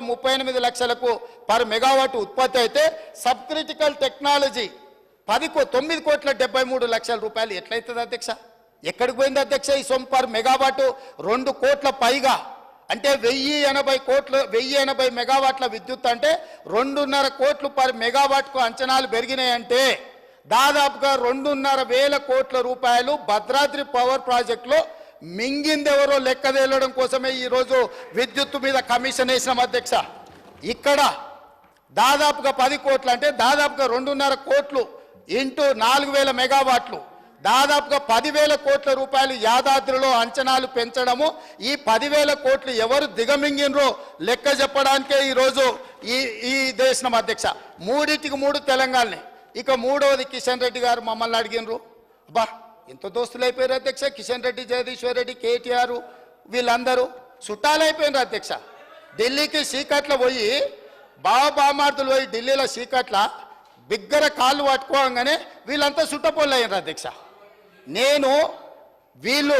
ముప్పై ఎనిమిది లక్షలకు పర్ మెగావాట్ ఉత్పత్తి అయితే సబ్ క్రిటికల్ టెక్నాలజీ పది తొమ్మిది కోట్ల డెబ్బై మూడు లక్షల రూపాయలు ఎట్లయితుంది అధ్యక్ష? ఎక్కడికి పోయింది అధ్యక్ష ఈ సొమ్ము పర్ మెగావాట్? రెండు కోట్ల పైగా. అంటే వెయ్యి ఎనభై కోట్లు వెయ్యి ఎనభై మెగావాట్ల విద్యుత్ అంటే రెండున్నర కోట్లు పర్ మెగావాట్కు అంచనాలు పెరిగినాయంటే దాదాపుగా రెండున్నర వేల కోట్ల రూపాయలు భద్రాద్రి పవర్ ప్రాజెక్టులో మింగిందెవరో లెక్క తేలడం కోసమే ఈరోజు విద్యుత్తు మీద కమిషన్ వేసినాం అధ్యక్ష. ఇక్కడ దాదాపుగా పది కోట్లు అంటే దాదాపుగా రెండున్నర కోట్లు ఇంటూ నాలుగు వేల మెగావాట్లు. దాదాపుగా పదివేల కోట్ల రూపాయలు యాదాద్రిలో అంచనాలు పెంచడము. ఈ పదివేల కోట్లు ఎవరు దిగమింగినరో లెక్క చెప్పడానికే ఈరోజు ఈ ఈ దేశం అధ్యక్ష. మూడింటికి మూడు తెలంగాణని ఇక మూడవది కిషన్ రెడ్డి గారు మమ్మల్ని అడిగినరు. బా ఎంత దోస్తులు అయిపోయారు అధ్యక్ష. కిషన్ రెడ్డి జగదీశ్వర్ రెడ్డి కేటీఆర్ వీళ్ళందరూ చుట్టాలైపోయినారు అధ్యక్ష. ఢిల్లీకి సీకట్ల పోయి బావ బామార్దులు పోయి ఢిల్లీలో సీకట్ల బిగ్గర కాళ్ళు పట్టుకోగానే వీళ్ళంతా సుట్టపోళ్ళు అయ్యారు అధ్యక్ష. నేను వీళ్ళు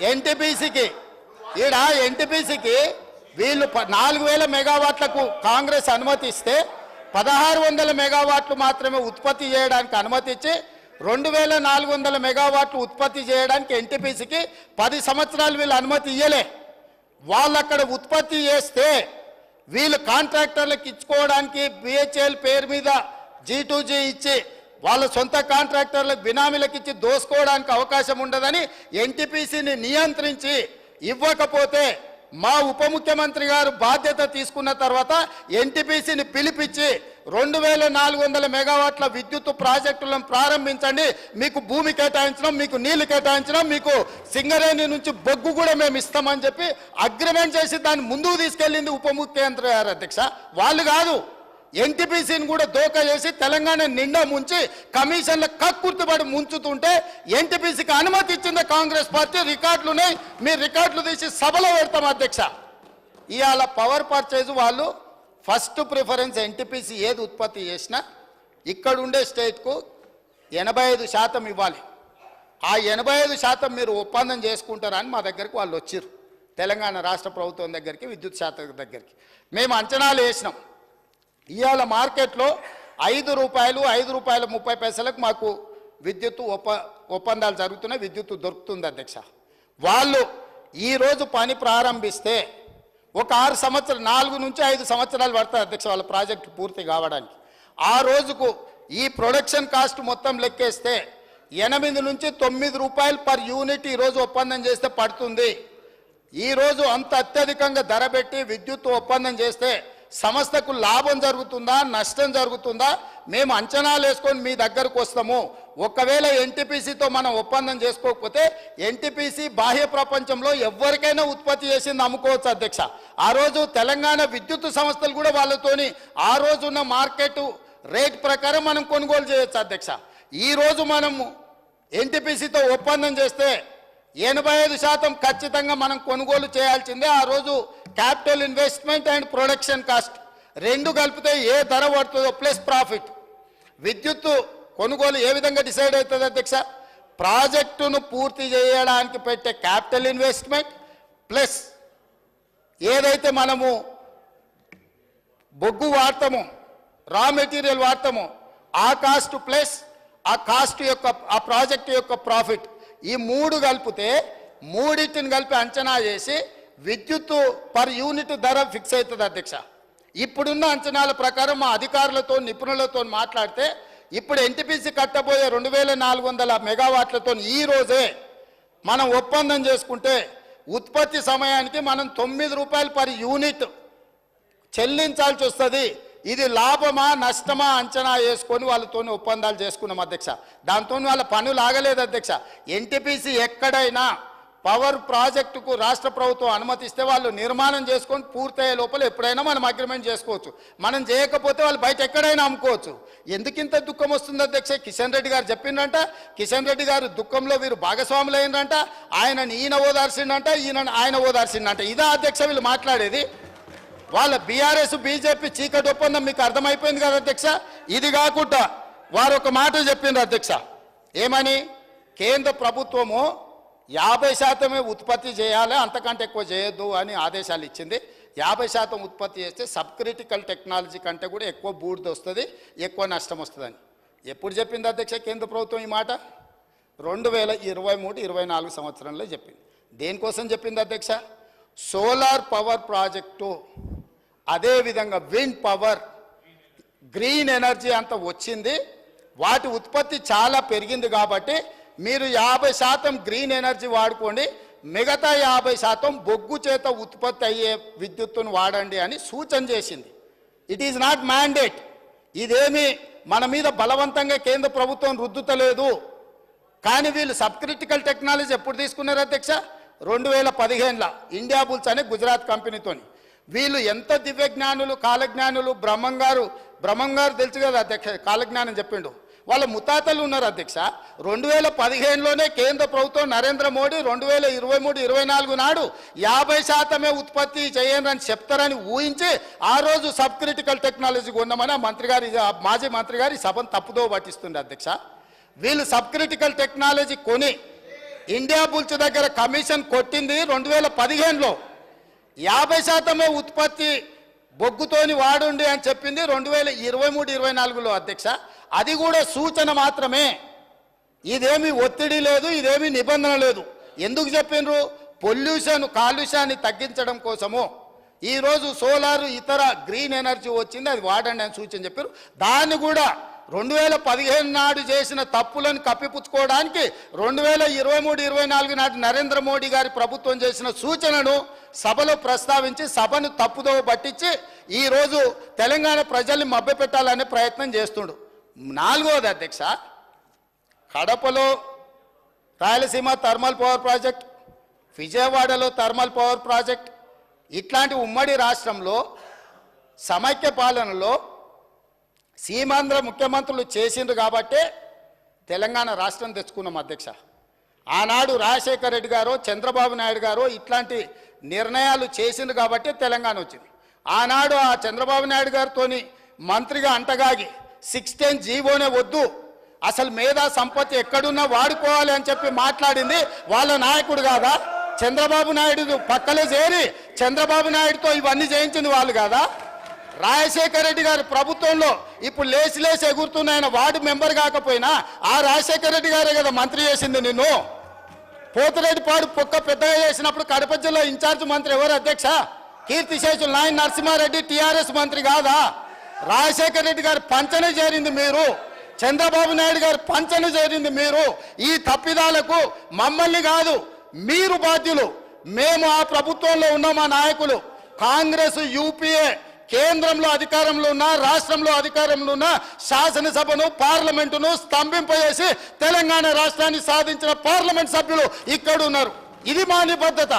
ఎన్టీపీసీకి ఈడ ఎన్టీపీసీకి వీళ్ళు ప- నాలుగు వేల మెగావాట్లకు కాంగ్రెస్ అనుమతి ఇస్తే పదహారు వందల మెగావాట్లు మాత్రమే ఉత్పత్తి చేయడానికి అనుమతి ఇచ్చి రెండు వేల నాలుగు వందల మెగావాట్లు ఉత్పత్తి చేయడానికి ఎన్టీపీసీకి పది సంవత్సరాలు వీళ్ళు అనుమతి ఇయ్యలే. వాళ్ళు అక్కడ ఉత్పత్తి చేస్తే వీళ్ళు కాంట్రాక్టర్లకు ఇచ్చుకోవడానికి బిహెచ్ఎల్ పేరు మీద జీ టు జీ ఇచ్చి వాళ్ళ సొంత కాంట్రాక్టర్లకు బినామీలకు ఇచ్చి దోసుకోవడానికి అవకాశం ఉండదని ఎన్టీపీసీని నియంత్రించి ఇవ్వకపోతే మా ఉప ముఖ్యమంత్రి గారు బాధ్యత తీసుకున్న తర్వాత ఎన్టీపీసీని పిలిపించి రెండు వేల నాలుగు వందల మెగావాట్ల విద్యుత్ ప్రాజెక్టులను ప్రారంభించండి. మీకు భూమి కేటాయించడం మీకు నీళ్ళు కేటాయించడం మీకు సింగరేణి నుంచి బొగ్గు కూడా మేము ఇస్తామని చెప్పి అగ్రిమెంట్ చేసి దాన్ని ముందుకు తీసుకెళ్ళింది ఉప ముఖ్యమంత్రి గారు అధ్యక్ష. వాళ్ళు కాదు ఎన్టీపీసీని కూడా దోకా చేసి తెలంగాణ నిండా ముంచి కమిషన్ల కక్కుర్తిపడి ముంచుతుంటే ఎన్టీపీసీకి అనుమతి ఇచ్చింది కాంగ్రెస్ పార్టీ. రికార్డులున్నాయి. మీ రికార్డులు తీసి సభలో పెడతాం అధ్యక్ష. ఇవాళ పవర్ పర్చేజ్ వాళ్ళు ఫస్ట్ ప్రిఫరెన్స్ ఎన్టీపీసీ ఏది ఉత్పత్తి చేసినా ఇక్కడ ఉండే స్టేట్కు ఎనభై ఐదు శాతం ఇవ్వాలి. ఆ ఎనభై ఐదు శాతం మీరు ఒప్పందం చేసుకుంటారని మా దగ్గరికి వాళ్ళు వచ్చారు తెలంగాణ రాష్ట్ర ప్రభుత్వం దగ్గరికి విద్యుత్ శాఖ దగ్గరికి. మేము అంచనాలు వేసినాం. ఇవాళ మార్కెట్లో ఐదు రూపాయలు ఐదు రూపాయల ముప్పై పైసలకు మాకు విద్యుత్ ఒప్ప ఒప్పందాలు జరుగుతున్నాయి విద్యుత్ దొరుకుతుంది అధ్యక్ష. వాళ్ళు ఈరోజు పని ప్రారంభిస్తే ఒక ఆరు సంవత్సరం నాలుగు నుంచి ఐదు సంవత్సరాలు పడుతుంది అధ్యక్ష వాళ్ళ ప్రాజెక్టు పూర్తి కావడానికి. ఆ రోజుకు ఈ ప్రొడక్షన్ కాస్ట్ మొత్తం లెక్కేస్తే ఎనిమిది నుంచి తొమ్మిది రూపాయలు పర్ యూనిట్ ఈరోజు ఒప్పందం చేస్తే పడుతుంది. ఈ రోజు అంత అత్యధికంగా ధర పెట్టి విద్యుత్ ఒప్పందం చేస్తే సంస్థకు లాభం జరుగుతుందా నష్టం జరుగుతుందా మేము అంచనాలు వేసుకొని మీ దగ్గరకు వస్తాము. ఒకవేళ ఎన్టీపీసీతో మనం ఒప్పందం చేసుకోకపోతే ఎన్టీపీసీ బాహ్య ప్రపంచంలో ఎవరికైనా ఉత్పత్తి చేసింది అమ్ముకోవచ్చు అధ్యక్ష. ఆ రోజు తెలంగాణ విద్యుత్ సంస్థలు కూడా వాళ్ళతోని ఆ రోజు ఉన్న మార్కెట్ రేట్ ప్రకారం మనం కొనుగోలు చేయొచ్చు అధ్యక్ష. ఈ రోజు మనము ఎన్టీపీసీతో ఒప్పందం చేస్తే ఎనభై ఐదు శాతం ఖచ్చితంగా మనం కొనుగోలు చేయాల్సిందే. ఆ రోజు capital investment and production cost రెండు కలిపితే ఏ ధర పడుతుందో ప్లస్ ప్రాఫిట్. విద్యుత్తు కొనుగోలు ఏ విధంగా డిసైడ్ అవుతుంది అధ్యక్ష? ప్రాజెక్టును పూర్తి చేయడానికి పెట్టే క్యాపిటల్ ఇన్వెస్ట్మెంట్ ప్లస్ ఏదైతే మనము బొగ్గు వాడతామో రా మెటీరియల్ వాడతామో ఆ కాస్ట్ ప్లస్ ఆ కాస్ట్ యొక్క ఆ ప్రాజెక్ట్ యొక్క ప్రాఫిట్ ఈ మూడు కలిపితే మూడింటిని కలిపి అంచనా చేసి విద్యుత్తు పర్ యూనిట్ ధర ఫిక్స్ అవుతుంది అధ్యక్ష. ఇప్పుడున్న అంచనాల ప్రకారం మా అధికారులతో నిపుణులతో మాట్లాడితే ఇప్పుడు ఎన్టీపీసీ కట్టబోయే రెండు వేల నాలుగు వందల మెగావాట్లతో ఈ రోజే మనం ఒప్పందం చేసుకుంటే ఉత్పత్తి సమయానికి మనం తొమ్మిది రూపాయలు పర్ యూనిట్ చెల్లించాల్సి వస్తుంది. ఇది లాభమా నష్టమా అంచనా వేసుకొని వాళ్ళతో ఒప్పందాలు చేసుకున్నాం అధ్యక్ష. దాంతో వాళ్ళ పనులు ఆగలేదు అధ్యక్ష. ఎన్టీపీసీ ఎక్కడైనా పవర్ ప్రాజెక్టుకు రాష్ట్ర ప్రభుత్వం అనుమతిస్తే వాళ్ళు నిర్మాణం చేసుకొని పూర్తయ్యే లోపల ఎప్పుడైనా మనం అగ్రిమెంట్ చేసుకోవచ్చు. మనం చేయకపోతే వాళ్ళు బయట ఎక్కడైనా అమ్ముకోవచ్చు. ఎందుకింత దుఃఖం వస్తుంది అధ్యక్ష? కిషన్ రెడ్డి గారు చెప్పిండంట కిషన్ రెడ్డి గారు దుఃఖంలో వీరు భాగస్వాములు అయినంట ఆయన ఈయన ఓదార్సిండంట ఈయన ఆయన ఓదార్సిండంట ఇదా అధ్యక్ష వీళ్ళు మాట్లాడేది? వాళ్ళ బీఆర్ఎస్ బీజేపీ చీకటి ఒప్పందం మీకు అర్థమైపోయింది కదా అధ్యక్ష? ఇది కాకుండా వారు ఒక మాట చెప్పిండ్రు అధ్యక్ష. ఏమని? కేంద్ర ప్రభుత్వము యాభై శాతమే ఉత్పత్తి చేయాలి అంతకంటే ఎక్కువ చేయొద్దు అని ఆదేశాలు ఇచ్చింది. యాభై శాతం ఉత్పత్తి చేస్తే సబ్ క్రిటికల్ టెక్నాలజీ కంటే కూడా ఎక్కువ బూడిద వస్తుంది ఎక్కువ నష్టం వస్తుందని. ఎప్పుడు చెప్పింది అధ్యక్ష కేంద్ర ప్రభుత్వం ఈ మాట? రెండు వేల ఇరవై మూడు ఇరవై నాలుగు సంవత్సరంలో చెప్పింది. దేనికోసం చెప్పింది అధ్యక్ష? సోలార్ పవర్ ప్రాజెక్టు అదేవిధంగా విండ్ పవర్ గ్రీన్ ఎనర్జీ అంత వచ్చింది. వాటి ఉత్పత్తి చాలా పెరిగింది కాబట్టి మీరు యాభై శాతం గ్రీన్ ఎనర్జీ వాడుకోండి మిగతా యాభై శాతం బొగ్గు చేత ఉత్పత్తి అయ్యే విద్యుత్తును వాడండి అని సూచన చేసింది. ఇట్ ఈజ్ నాట్ మ్యాండేట్ ఇదేమి మన మీద బలవంతంగా కేంద్ర ప్రభుత్వం రుద్దుతలేదు. కానీ వీళ్ళు సబ్ క్రిటికల్ టెక్నాలజీ ఎప్పుడు తీసుకున్నారు అధ్యక్ష? రెండు వేల పదిహేనులో ఇండియా బుల్స్ అనే గుజరాత్ కంపెనీతోని. వీళ్ళు ఎంత దివ్యజ్ఞానులు కాలజ్ఞానులు బ్రహ్మం గారు తెలుసు కదా అధ్యక్ష కాలజ్ఞానం చెప్పిండు. వాళ్ళ ముతాతలు ఉన్నారు అధ్యక్ష. రెండు వేల పదిహేనులోనే కేంద్ర ప్రభుత్వం నరేంద్ర మోడీ రెండు వేల ఇరవై మూడు ఇరవై నాలుగు నాడు యాభై శాతమే ఉత్పత్తి చేయండి అని చెప్తారని ఊహించి ఆ రోజు సబ్ క్రిటికల్ టెక్నాలజీ కొన్నామని ఆ మంత్రి గారి మాజీ మంత్రి గారి సభను తప్పుదో పట్టిస్తుంది అధ్యక్ష. వీళ్ళు సబ్ క్రిటికల్ టెక్నాలజీ కొని ఇండియా బుల్స్ దగ్గర కమిషన్ కొట్టింది రెండు వేల పదిహేనులో. యాభై శాతమే ఉత్పత్తి బొగ్గుతోని వాడుండి అని చెప్పింది రెండు వేల ఇరవై మూడు ఇరవై నాలుగులో అధ్యక్ష. అది కూడా సూచన మాత్రమే. ఇదేమి ఒత్తిడి లేదు ఇదేమి నిబంధన లేదు. ఎందుకు చెప్పిండ్రు పొల్యూషన్ కాలుష్యాన్ని తగ్గించడం కోసము. ఈరోజు సోలార్ ఇతర గ్రీన్ ఎనర్జీ వచ్చింది అది వాడండి అని సూచన చెప్పారు. దాన్ని కూడా రెండు వేల పదిహేను నాడు చేసిన తప్పులను కప్పిపుచ్చుకోవడానికి రెండు వేల ఇరవై మూడు ఇరవై నాలుగు నాటి నరేంద్ర మోడీ గారి ప్రభుత్వం చేసిన సూచనను సభలో ప్రస్తావించి సభను తప్పుదోవ పట్టించి ఈరోజు తెలంగాణ ప్రజల్ని మభ్యపెట్టాలనే ప్రయత్నం చేస్తుండు. నాలుగవది అధ్యక్ష కడపలో రాయలసీమ థర్మల్ పవర్ ప్రాజెక్ట్ విజయవాడలో థర్మల్ పవర్ ప్రాజెక్ట్ ఇట్లాంటి ఉమ్మడి రాష్ట్రంలో సమైక్య పాలనలో సీమాంధ్ర ముఖ్యమంత్రులు చేసిండ్రు కాబట్టే తెలంగాణ రాష్ట్రం తెచ్చుకున్నాం అధ్యక్ష. ఆనాడు రాజశేఖర రెడ్డి గారు చంద్రబాబు నాయుడు గారు ఇట్లాంటి నిర్ణయాలు చేసింది కాబట్టే తెలంగాణ వచ్చింది. ఆనాడు ఆ చంద్రబాబు నాయుడు గారితోని మంత్రిగా అంటగాగి సిక్స్టీన్ జీవోనే వద్దు. అసలు మేధా సంపత్తి ఎక్కడున్నా వాడుకోవాలి అని చెప్పి మాట్లాడింది వాళ్ళ నాయకుడు కాదా? చంద్రబాబు నాయుడు పక్కలే చేరి చంద్రబాబు నాయుడుతో ఇవన్నీ చేయించింది వాళ్ళు కాదా? రాజశేఖర రెడ్డి గారి ప్రభుత్వంలో ఇప్పుడు లేచి లేచి ఎగురుతున్న ఆయన వార్డు మెంబర్ కాకపోయినా ఆ రాజశేఖర రెడ్డి గారే కదా మంత్రి చేసింది నిన్ను. పోతిరెడ్డిపాడు పొక్క పెద్దగా చేసినప్పుడు కడప జిల్లా ఇన్ఛార్జ్ మంత్రి ఎవరు అధ్యక్ష? కీర్తిశేషులు నాయన నరసింహారెడ్డి టీఆర్ఎస్ మంత్రి కాదా? రాజశేఖర రెడ్డి గారి పంచన చేరింది మీరు. చంద్రబాబు నాయుడు గారి పంచన చేరింది మీరు. ఈ తప్పిదాలకు మమ్మల్ని కాదు మీరు బాధ్యులు. మేము ఆ ప్రభుత్వంలో ఉన్న మా నాయకులు. కాంగ్రెస్ యూపీఏ కేంద్రంలో అధికారంలో ఉన్న రాష్ట్రంలో అధికారంలో ఉన్న శాసనసభను పార్లమెంటును స్తంభింపజేసి తెలంగాణ రాష్ట్రాన్ని సాధించిన పార్లమెంట్ సభ్యులు ఇక్కడ ఉన్నారు ఇది మా నిబద్ధత.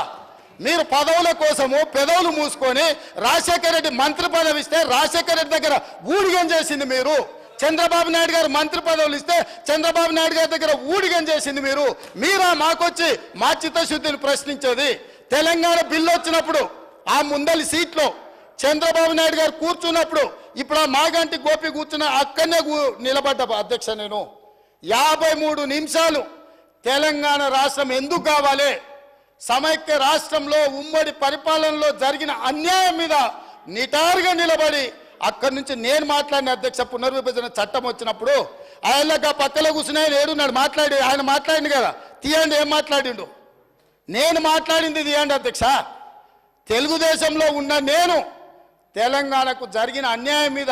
మీరు పదవుల కోసము పెదవులు మూసుకొని రాజశేఖర రెడ్డి మంత్రి పదవి ఇస్తే రాజశేఖర రెడ్డి దగ్గర ఊడిగం చేసింది మీరు. చంద్రబాబు నాయుడు గారు మంత్రి పదవులు ఇస్తే చంద్రబాబు నాయుడు గారి దగ్గర ఊడిగం చేసింది మీరు. మీరా మాకొచ్చి మా చిత్తశుద్ధిని ప్రశ్నించేది. తెలంగాణ బిల్లు వచ్చినప్పుడు ఆ ముందలి సీట్లో చంద్రబాబు నాయుడు గారు కూర్చున్నప్పుడు ఇప్పుడు ఆ మాగంటి గోపి కూర్చున్న అక్కడనే నిలబడ్డ అధ్యక్ష నేను. యాభై మూడు నిమిషాలు తెలంగాణ రాష్ట్రం ఎందుకు కావాలి? సమైక్య రాష్ట్రంలో ఉమ్మడి పరిపాలనలో జరిగిన అన్యాయం మీద నిటారుగా నిలబడి అక్కడి నుంచి నేను మాట్లాడిన అధ్యక్ష పునర్విభజన చట్టం వచ్చినప్పుడు ఆయనగా పక్కలో కూర్చుని ఆయన ఏడున్నాడు మాట్లాడి ఆయన మాట్లాడింది కదా తీయండి ఏం మాట్లాడిండు? నేను మాట్లాడింది తీయండి అధ్యక్ష. తెలుగుదేశంలో ఉన్న నేను తెలంగాణకు జరిగిన అన్యాయం మీద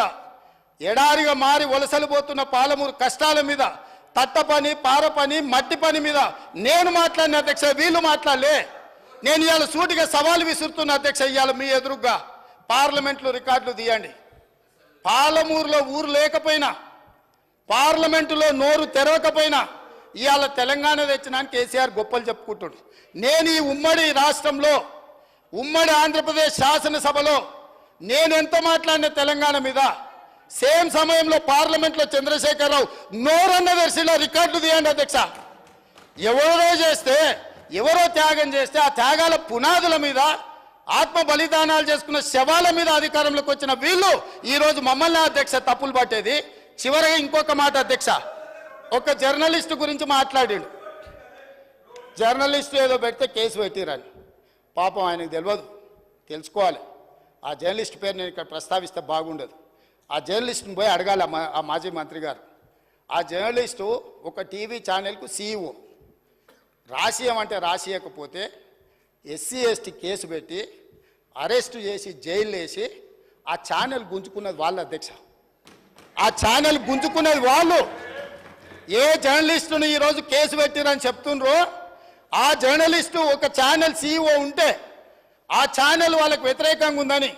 ఎడారిగా మారి వలసలు పోతున్న పాలమూరు కష్టాల మీద తట్ట పని పార పని మట్టి పని మీద నేను మాట్లాడిన అధ్యక్ష వీళ్ళు మాట్లాడలే. నేను ఇవాళ సూటిగా సవాలు విసురుతున్న అధ్యక్ష ఇవాళ మీ ఎదురుగ్గా పార్లమెంట్లో రికార్డులు తీయండి. పాలమూరులో ఊరు లేకపోయినా పార్లమెంటులో నోరు తెరవకపోయినా ఇవాళ తెలంగాణ తెచ్చినానికి కేసీఆర్ గొప్పలు చెప్పుకుంటుడు. నేను ఈ ఉమ్మడి రాష్ట్రంలో ఉమ్మడి ఆంధ్రప్రదేశ్ శాసనసభలో నేను ఎంత మాట్లాడిన తెలంగాణ మీద సేమ్ సమయంలో పార్లమెంట్లో చంద్రశేఖరరావు నోరన్న దర్శిలో రికార్డులు తీయండి అధ్యక్ష. ఎవరో చేస్తే ఎవరో త్యాగం చేస్తే ఆ త్యాగాల పునాదుల మీద ఆత్మ బలిదానాలు చేసుకున్న శవాల మీద అధికారంలోకి వచ్చిన వీళ్ళు ఈరోజు మమ్మల్ని అధ్యక్ష తప్పులు పట్టేది. చివరగా ఇంకొక మాట అధ్యక్ష. ఒక జర్నలిస్ట్ గురించి మాట్లాడాడు. జర్నలిస్ట్ ఏదో పెడితే కేసు పెట్టిరని. పాపం ఆయనకు తెలియదు తెలుసుకోవాలి. ఆ జర్నలిస్ట్ పేరు నేను ఇక్కడ ప్రస్తావిస్తే బాగుండదు. ఆ జర్నలిస్ట్ని పోయి అడగాలి ఆ మా- ఆ మాజీ మంత్రి గారు. ఆ జర్నలిస్టు ఒక టీవీ ఛానల్కు సీఈఓ. రాసియమంటే రాసియకపోతే ఎస్సీ ఎస్టీ కేసు పెట్టి అరెస్టు చేసి జైలు వేసి ఆ ఛానల్ గుంజుకున్నది వాళ్ళ అధ్యక్ష. ఆ ఛానల్ గుంజుకున్నది వాళ్ళు. ఏ జర్నలిస్టును ఈరోజు కేసు పెట్టిరని చెప్తుండ్రో ఆ జర్నలిస్టు ఒక ఛానల్ సీఈఓ ఉంటే ఆ ఛానల్ వాళ్ళకు వ్యతిరేకంగా ఉందని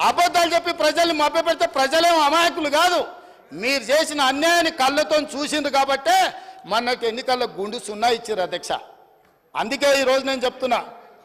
అబద్ధాలు చెప్పి ప్రజల్ని మభ్యపెడితే ప్రజలేం అమాయకులు కాదు. మీరు చేసిన అన్యాయాన్ని కళ్ళతో చూసింది కాబట్టే మనకి ఎన్నికల్లో గుండు సున్నా ఇచ్చారు అధ్యక్ష. అందుకే ఈరోజు నేను చెప్తున్నా